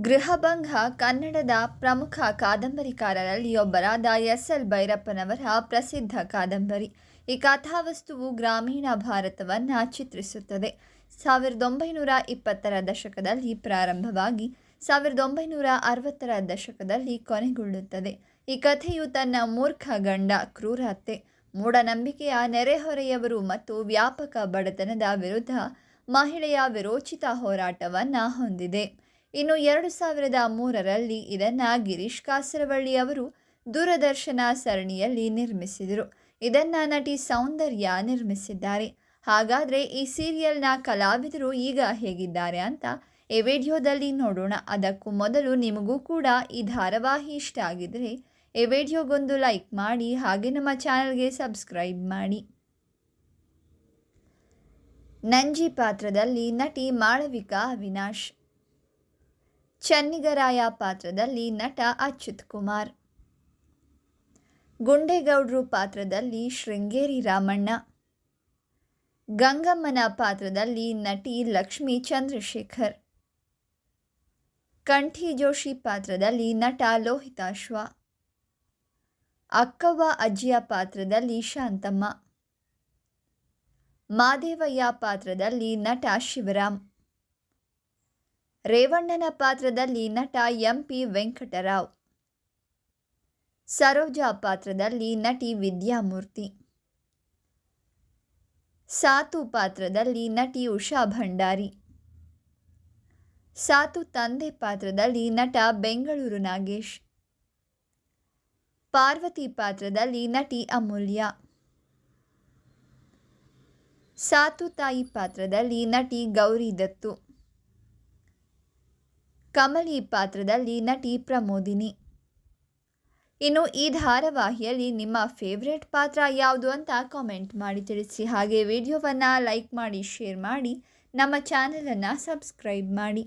ಗೃಹಭಂಗ ಕನ್ನಡದ ಪ್ರಮುಖ ಕಾದಂಬರಿಕಾರರಲ್ಲಿ ಒಬ್ಬರಾದ ಎಸ್ ಎಲ್ ಭೈರಪ್ಪನವರ ಪ್ರಸಿದ್ಧ ಕಾದಂಬರಿ. ಈ ಕಥಾವಸ್ತುವು ಗ್ರಾಮೀಣ ಭಾರತವನ್ನು ಚಿತ್ರಿಸುತ್ತದೆ. ಸಾವಿರದ ಒಂಬೈನೂರ ಇಪ್ಪತ್ತರ ದಶಕದಲ್ಲಿ ಪ್ರಾರಂಭವಾಗಿ ಸಾವಿರದ ಒಂಬೈನೂರ ಅರವತ್ತರ ದಶಕದಲ್ಲಿ ಕೊನೆಗೊಳ್ಳುತ್ತದೆ. ಈ ಕಥೆಯು ತನ್ನ ಮೂರ್ಖ ಗಂಡ ಕ್ರೂರತೆ ಮೂಢನಂಬಿಕೆಯ ನೆರೆಹೊರೆಯವರು ಮತ್ತು ವ್ಯಾಪಕ ಬಡತನದ ವಿರುದ್ಧ ಮಹಿಳೆಯ ವಿರೋಚಿತ ಹೋರಾಟವನ್ನು ಹೊಂದಿದೆ. ಇನ್ನು ಎರಡು ಸಾವಿರದ ಮೂರರಲ್ಲಿ ಇದನ್ನು ಗಿರೀಶ್ ಕಾಸರವಳ್ಳಿ ಅವರು ದೂರದರ್ಶನ ಸರಣಿಯಲ್ಲಿ ನಿರ್ಮಿಸಿದರು. ಇದನ್ನು ನಟಿ ಸೌಂದರ್ಯ ನಿರ್ಮಿಸಿದ್ದಾರೆ. ಹಾಗಾದರೆ ಈ ಸೀರಿಯಲ್ನ ಕಲಾವಿದರು ಈಗ ಹೇಗಿದ್ದಾರೆ ಅಂತ ಈ ವಿಡಿಯೋದಲ್ಲಿ ನೋಡೋಣ. ಅದಕ್ಕೂ ಮೊದಲು ನಿಮಗೂ ಕೂಡ ಈ ಧಾರಾವಾಹಿ ಇಷ್ಟ ಆಗಿದರೆ ಈ ವಿಡಿಯೋಗೊಂದು ಲೈಕ್ ಮಾಡಿ, ಹಾಗೆ ನಮ್ಮ ಚಾನಲ್ಗೆ ಸಬ್ಸ್ಕ್ರೈಬ್ ಮಾಡಿ. ನಂಜಿ ಪಾತ್ರದಲ್ಲಿ ನಟಿ ಮಾಳವಿಕಾ ಅವಿನಾಶ್. ಚನ್ನಿಗರಾಯ ಪಾತ್ರದಲ್ಲಿ ನಟ ಅಚ್ಯುತ್ ಕುಮಾರ್. ಗುಂಡೇಗೌಡ್ರು ಪಾತ್ರದಲ್ಲಿ ಶೃಂಗೇರಿ ರಾಮಣ್ಣ. ಗಂಗಮ್ಮನ ಪಾತ್ರದಲ್ಲಿ ನಟಿ ಲಕ್ಷ್ಮೀ ಚಂದ್ರಶೇಖರ್. ಕಂಠಿ ಜೋಶಿ ಪಾತ್ರದಲ್ಲಿ ನಟ ಲೋಹಿತಾಶ್ವ ಅಕ್ಕವ್ವ ಅಜ್ಜಿಯ ಪಾತ್ರದಲ್ಲಿ ಶಾಂತಮ್ಮ. ಮಾದೇವಯ್ಯ ಪಾತ್ರದಲ್ಲಿ ನಟ ಶಿವರಾಮ್. ರೇವಣ್ಣನ ಪಾತ್ರದಲ್ಲಿ ನಟ ಎಂ ಪಿ ವೆಂಕಟರಾವ್. ಸರೋಜಾ ಪಾತ್ರದಲ್ಲಿ ನಟಿ ವಿದ್ಯಾಮೂರ್ತಿ. ಸಾತು ಪಾತ್ರದಲ್ಲಿ ನಟಿ ಉಷಾ ಭಂಡಾರಿ. ಸಾತು ತಂದೆ ಪಾತ್ರದಲ್ಲಿ ನಟ ಬೆಂಗಳೂರು ನಾಗೇಶ್. ಪಾರ್ವತಿ ಪಾತ್ರದಲ್ಲಿ ನಟಿ ಅಮೂಲ್ಯ. ಸಾತು ತಾಯಿ ಪಾತ್ರದಲ್ಲಿ ನಟಿ ಗೌರಿ ದತ್ತು. ಕಮಲಿ ಪಾತ್ರದಲ್ಲಿ ನಟಿ ಪ್ರಮೋದಿನಿ. ಇನ್ನು ಈ ಧಾರಾವಾಹಿಯಲ್ಲಿ ನಿಮ್ಮ ಫೇವ್ರೆಟ್ ಪಾತ್ರ ಯಾವುದು ಅಂತ ಕಾಮೆಂಟ್ ಮಾಡಿ ತಿಳಿಸಿ. ಹಾಗೆ ವಿಡಿಯೋವನ್ನು ಲೈಕ್ ಮಾಡಿ, ಶೇರ್ ಮಾಡಿ, ನಮ್ಮ ಚಾನಲನ್ನು ಸಬ್ಸ್ಕ್ರೈಬ್ ಮಾಡಿ.